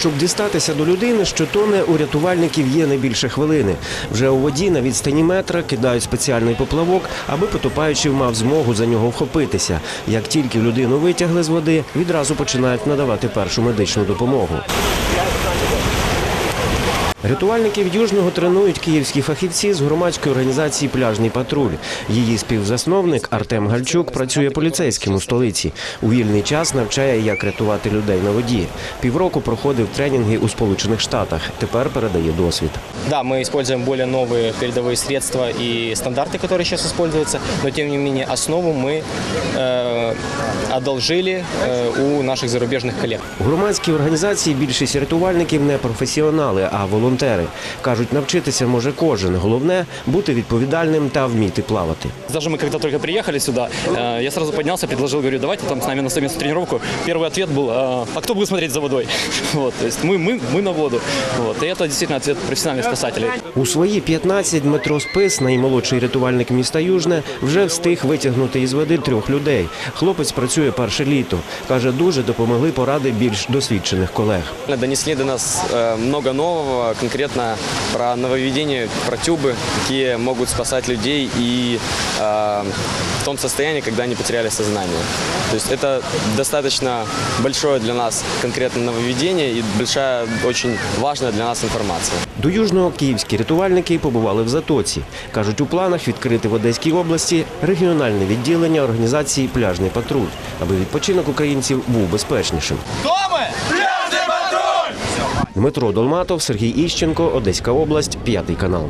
Щоб дістатися до людини, що тоне, у рятувальників є не більше хвилини. Вже у воді на відстані метра кидають спеціальний поплавок, аби потопаючий мав змогу за нього вхопитися. Як тільки людину витягли з води, відразу починають надавати першу медичну допомогу. Рятувальників Южного тренують київські фахівці з громадської організації Пляжний патруль. Її співзасновник Артем Гальчук працює поліцейським у столиці. У вільний час навчає, як рятувати людей на воді. Півроку проходив тренінги у Сполучених Штатах. Тепер передає досвід. Да, мы используем более новые передовые средства и стандарты, которые сейчас используются, но тем не менее основу мы э, одолжили э, у наших зарубежных коллег. У громадській організації більшість рятувальників не професіонали, а волонтери. Кажуть, навчитися може кожен. Головне бути відповідальним та вміти плавати. Даже мы когда только приехали сюда, э, я сразу поднялся, предложил, говорю, давайте там с нами на совместную тренировку. Первый ответ был, «А, а кто будет смотреть за водой? Вот, то есть мы, мы, мы на воду. Вот, и это действительно ответ профессиональных спасателей. У свої 15 Дмитро Спис, наймолодший рятувальник міста Южне, вже встиг витягнути із води трьох людей. Хлопець працює перше літо. Каже, дуже допомогли поради більш досвідчених колег. Донесли до нас э, много нового, конкретно про нововведения, про тюбы, какие могут спасать людей и э, в том состоянии, когда они потеряли сознание. То есть это достаточно большое для нас конкретно нововведение и большая, очень важная для нас информация. До Южного київські рятувальники побували в Затоці. Кажуть, у планах відкрити в Одеській області регіональне відділення організації Пляжний патруль, аби відпочинок українців був безпечнішим. Дмитро Долматов, Сергій Іщенко, Одеська область, п'ятий канал.